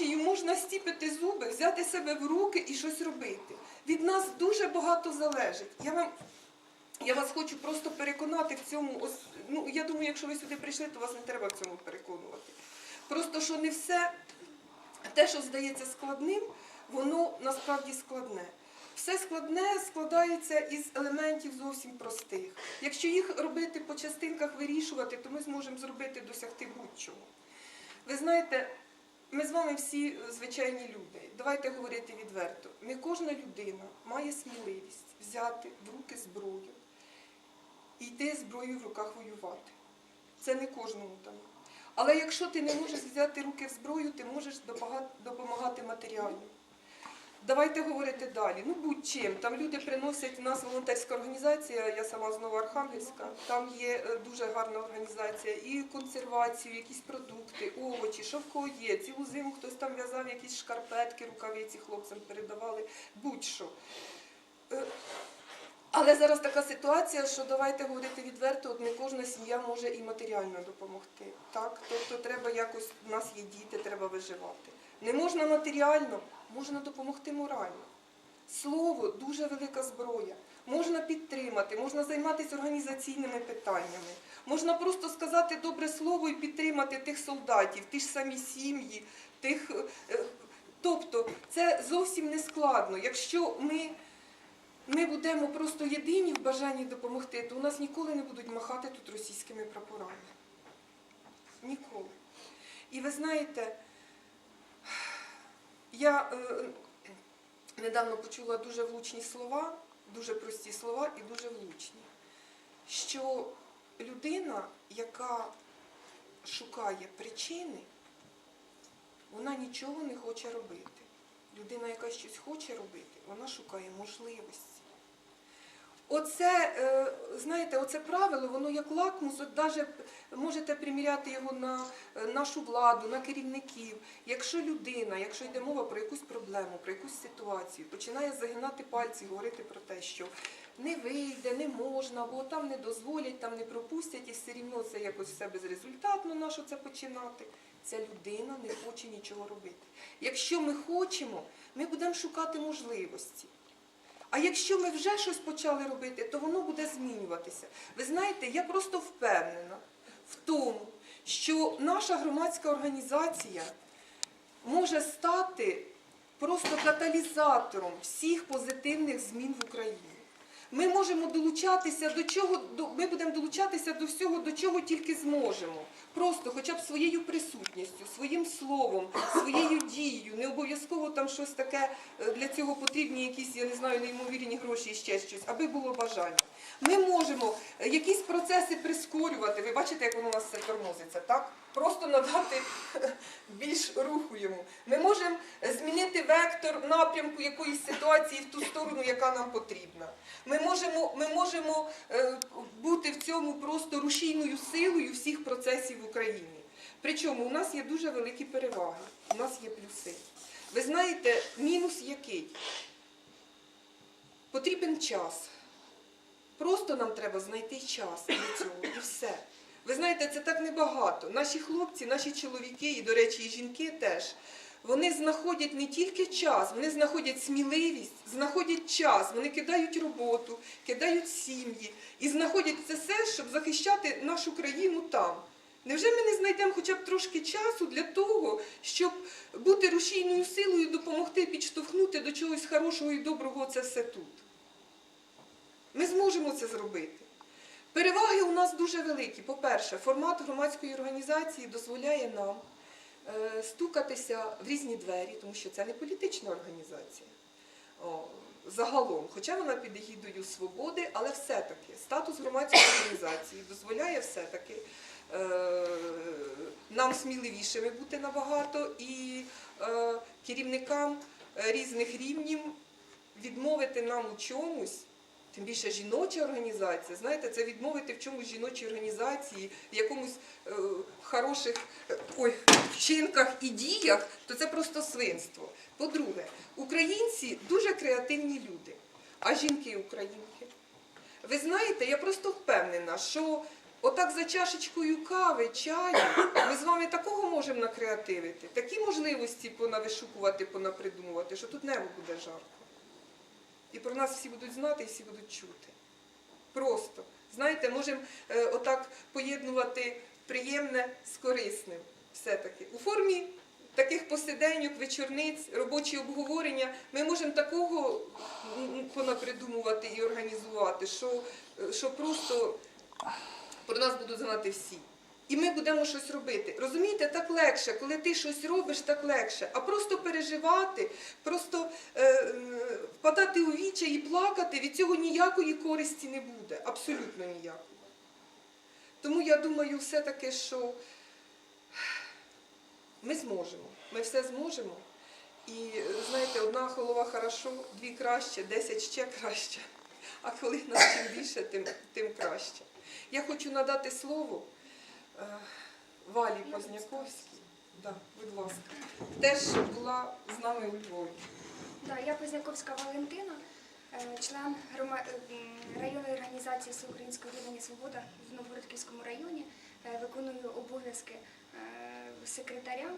відчаю можна стіпити зуби, взяти себе в руки і щось робити. Від нас дуже багато залежить. Я вам я вас хочу просто переконати в цьому. Ну, я думаю, якщо ви сюди прийшли, то вас не треба в цьому переконувати. Просто що не все те, що здається складним, воно насправді складне. Все складне складається із елементів зовсім простих. Якщо їх робити по частинках, вирішувати, то ми зможемо зробити досягти будь-чого. Ви знаєте, ми з вами всі е, звичайні люди. Давайте говорити відверто. Не кожна людина має сміливість взяти в руки зброю і йти зброєю в руках воювати. Це не кожному дано. Але якщо ти не можеш взяти руки в зброю, ти можеш допомагати матеріально. Давайте говорити далі. Ну будь-чим. Там люди приносять у нас волонтерська організація, я сама з Новоархангельська. Там є е, дуже гарна організація. І консервацію, якісь продукти, овочі, що в кого є. Цілу зиму хтось там в'язав якісь шкарпетки, рукавиці хлопцям передавали, будь-що. Е, Але зараз така ситуація, що давайте говорити відверто, от не кожна сім'я може і матеріально допомогти. Так? Тобто треба якось, у нас є діти, треба виживати. Не можна матеріально, можна допомогти морально. Слово дуже велика зброя. Можна підтримати, можна займатися організаційними питаннями. Можна просто сказати добре слово і підтримати тих солдатів, ті ж самі сім'ї, тих. е, Тобто це зовсім не складно. Якщо ми ми будемо просто єдині в бажанні допомогти, то у нас ніколи не будуть махати тут російськими прапорами. Ніколи. І ви знаєте, я е, недавно почула дуже влучні слова, дуже прості слова і дуже влучні, що людина, яка шукає причини, вона нічого не хоче робити. Людина, яка щось хоче робити, вона шукає можливості. Оце, е, знаєте, оце правило, воно як лакмус, навіть можете приміряти його на е, нашу владу, на керівників. Якщо людина, якщо йде мова про якусь проблему, про якусь ситуацію, починає загинати пальці, говорити про те, що не вийде, не можна, або там не дозволять, там не пропустять, і все рівно це якось все безрезультатно, на що це починати. Ця людина не хоче нічого робити. Якщо ми хочемо, ми будемо шукати можливості. А якщо ми вже щось почали робити, то воно буде змінюватися. Ви знаєте, я просто впевнена в тому, що наша громадська організація може стати просто каталізатором всіх позитивних змін в Україні. Ми можемо долучатися до чого, до- ми будемо долучатися до всього, до чого тільки зможемо. Просто хоча б своєю присутністю, своїм словом, своєю дією. Не обов'язково там щось таке е, для цього потрібні якісь, я не знаю, неймовірні гроші і ще щось, аби було бажання. Ми можемо е, якісь процеси прискорювати. Ви бачите, як воно у нас все тормозиться, так? Просто надати більш руху йому. Ми можемо змінити вектор напрямку якоїсь ситуації в ту сторону, яка нам потрібна. Ми можемо, ми можемо е, бути в цьому просто рушійною силою всіх процесів в Україні. Причому у нас є дуже великі переваги, у нас є плюси. Ви знаєте, мінус який? Потрібен час. Просто нам треба знайти час для цього і все. Ви знаєте, це так небагато. Наші хлопці, наші чоловіки, і, до речі, і жінки теж, вони знаходять не тільки час, вони знаходять сміливість, знаходять час, вони кидають роботу, кидають сім'ї і знаходять це все, щоб захищати нашу країну там. Невже ми не знайдемо хоча б трошки часу для того, щоб бути рушійною силою, допомогти підштовхнути до чогось хорошого і доброго це все тут? Ми зможемо це зробити. Переваги у нас дуже великі. По-перше, формат громадської організації дозволяє нам стукатися в різні двері, тому що це не політична організація. Загалом, хоча вона під егідою свободи, але все-таки статус громадської організації дозволяє все-таки е, нам сміливішими бути набагато і е, керівникам е, різних рівнів відмовити нам у чомусь. Тим більше жіноча організація, знаєте, це відмовити в чомусь жіночій організації, в якомусь е, хороших е, ой, вчинках і діях, то це просто свинство. По-друге, українці дуже креативні люди, а жінки українки. Ви знаєте, я просто впевнена, що Отак за чашечкою кави, чаю, ми з вами такого можемо накреативити, такі можливості понавишукувати, понапридумувати, що тут небо буде жарко. І про нас всі будуть знати і всі будуть чути. Просто. Знаєте, можемо е, отак поєднувати приємне з корисним. Все-таки. У формі таких посиденьок, вечорниць, робочі обговорення ми можемо такого понапридумувати і організувати, що, е, що просто про нас будуть знати всі. І ми будемо щось робити. Розумієте, так легше, коли ти щось робиш, так легше. А просто переживати, просто е, впадати у вічі і плакати, від цього ніякої користі не буде. Абсолютно ніякої. Тому я думаю, все-таки, що ми зможемо. Ми все зможемо. І знаєте, одна голова хорошо, дві краще, десять ще краще. А коли нас чим більше, тим, тим краще. Я хочу надати слово Валі Позняковській. Да, будь ласка. Теж була з нами у Львові. Да, я Позняковська Валентина, е, член е, районної організації Всеукраїнського об'єднання Свобода в Новгородківському районі, Е, виконую обов'язки е, секретаря.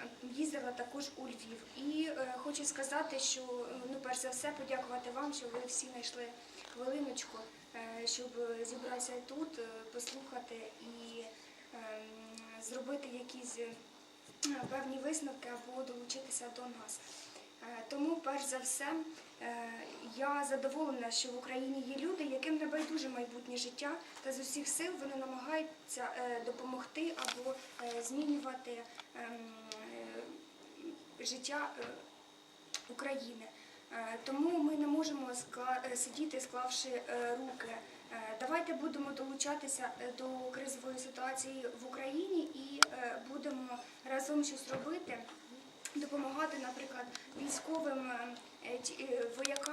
Е, Їздила також у Львів. І е, хочу сказати, що е, ну, перш за все подякувати вам, що ви всі знайшли хвилиночку, е, щоб зібратися тут, е, послухати зробити якісь е, певні висновки або долучитися до нас. Е, Тому, перш за все, е, я задоволена, що в Україні є люди, яким не байдуже майбутнє життя, та з усіх сил вони намагаються допомогти або змінювати ем, життя України. Е, Тому ми не можемо е, сидіти, склавши е, руки. Давайте будемо долучатися до кризової ситуації в Україні і будемо разом щось робити, допомагати, наприклад, військовим воякам.